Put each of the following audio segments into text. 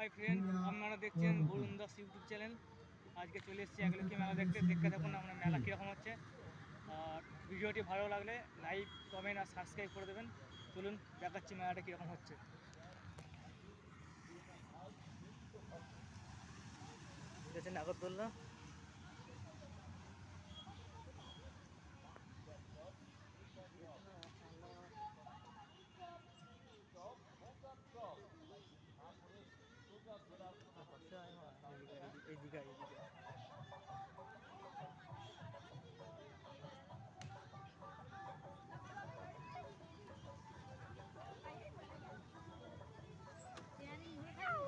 Hi friend আপনারা দেখছেন Varun Das YouTube channel আজকে চলে এসেছি একলক্ষী মেলা দেখতে। দেখতে দেখুন আমরা মেলা কীরকম হচ্ছে। আর ভিডিওটি ভালো লাগলে লাইক কমেন্ট আর সাবস্ক্রাইব করে দেবেন। চলুন দেখাচ্ছি মেলাটা কীরকম হচ্ছে। দেখছেন নাগরদোল্লা এইদিকে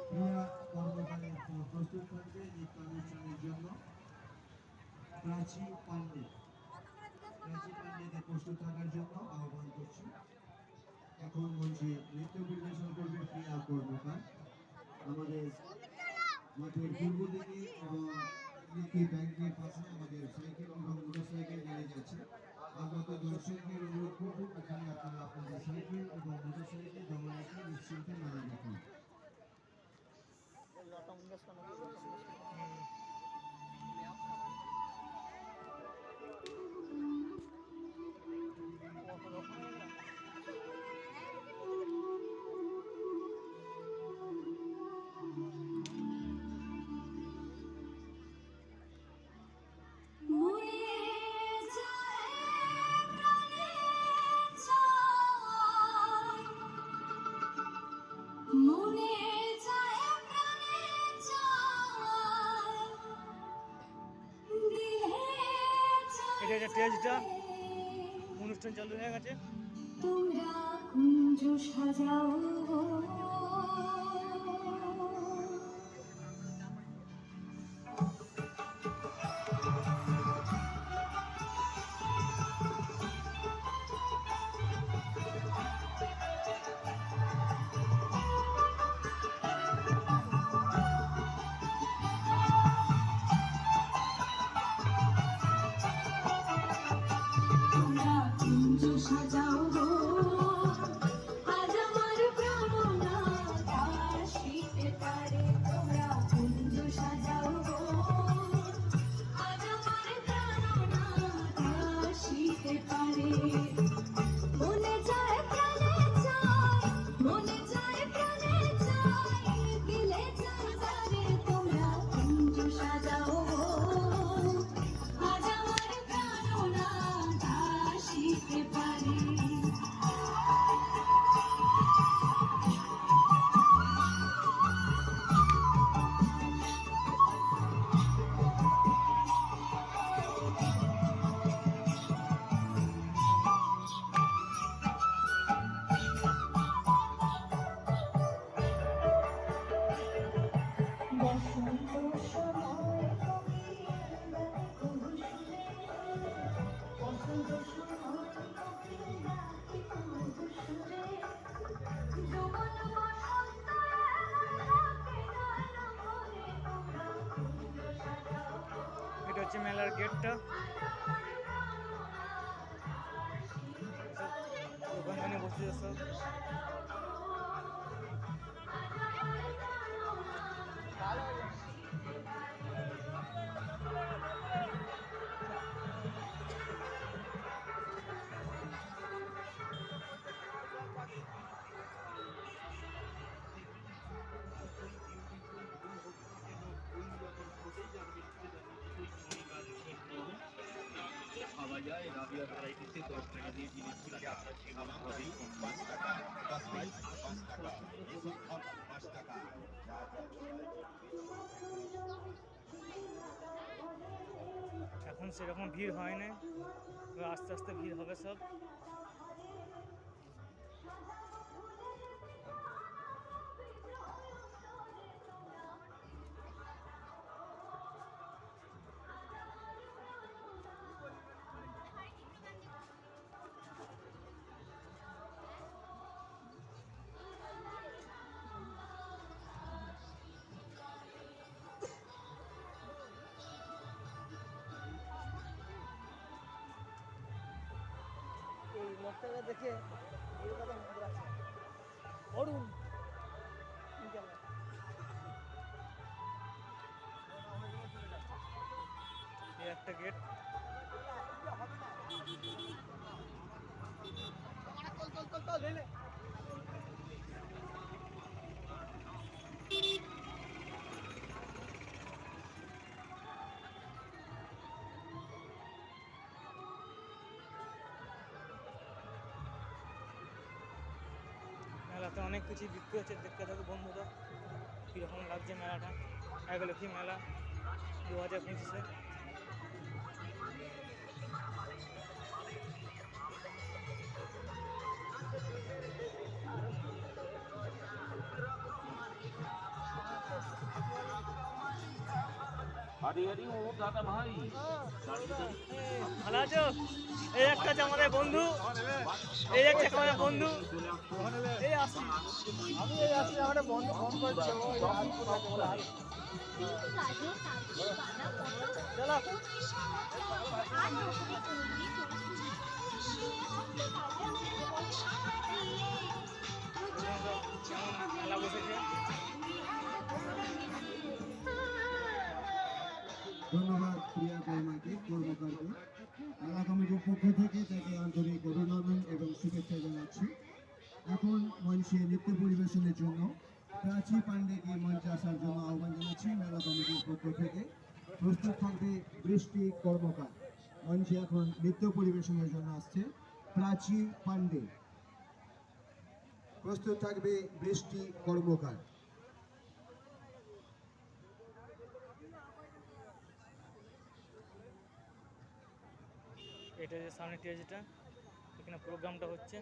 ক্রিয়া কর্মকারী প্রস্তুত থাকবে নৃত্য অনুষ্ঠানের জন্য প্রাচী পান্ডে প্রাচী পান্ডেকে প্রস্তুত থাকার জন্য আহ্বান করছি। এখন বলছি নৃত্য পরিবেশন করবে ক্রিয়া কর্মকার। আমাদের মাঠের পূর্ব এবং একটি ব্যাংকের পাশে আমাদের সাইকেল এবং মোটরসাইকেল গ্যারেজ আছে আগত দর্শকদের অনুরোধ করব, এখানে আপনারা আপনাদের সাইকেল এবং মোটরসাইকেল জমা রেখে নিশ্চিন্তে এটা স্টেজটা অনুষ্ঠান চালু হয়ে গেছে। তোমরা কুঞ্জ সাজাও। কুঞ্জ হচ্ছে মেলার গেটটা। দোকানখানে বসে সব যায় রাবিয়া ভ্যারাইটিতে দশ টাকা দিয়ে জিনিসগুলোকে আপনার সেগুলো হবেই পাঁচ টাকা দশ টাকা পাঁচ টাকা এসব সব পাঁচ টাকা এখন সেরকম ভিড় হয় না এবার আস্তে আস্তে ভিড় হবে সব ডাক্তাররা দেখে এই অরুণ একটা গেট হবে না চল চল চল চল মেলাতে অনেক কিছু বিক্রি হচ্ছে দেখতে থাকো বন্ধুরা, কীরকম লাগছে মেলাটা। একলক্ষী মেলা, দু হাজার পঁচিশে। আরে আরে ও দাদা ভাই। ভালো আছো? এই একটা আমাদের বন্ধু। এই একটা আমাদের বন্ধু। এই আসছি আমি এই আসছি আমাদের বন্ধু ফোন করছে। চলো। কেমন বসেছে কর্মকারকে মেলা কমিটির পক্ষ থেকে তাকে আন্তরিক অভিনন্দন এবং শুভেচ্ছা জানাচ্ছি। এখন মঞ্চে নৃত্য পরিবেশনের জন্য প্রাচী পাণ্ডেকে মঞ্চে আসার জন্য আহ্বান জানাচ্ছি মেলা কমিটির পক্ষ থেকে। প্রস্তুত থাকবে বৃষ্টি কর্মকার। মঞ্চে এখন নৃত্য পরিবেশনের জন্য আসছে প্রাচী পাণ্ডে। প্রস্তুত থাকবে বৃষ্টি কর্মকার। এটা যে সামনে স্টেজটা এখানে প্রোগ্রামটা হচ্ছে।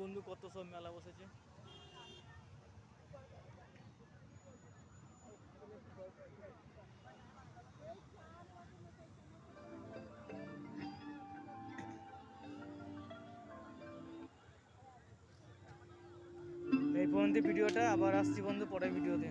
বন্ধু কত সব মেলা বসেছে। এই পর্যন্ত ভিডিওটা আবার আসছি বন্ধু পরের ভিডিওতে।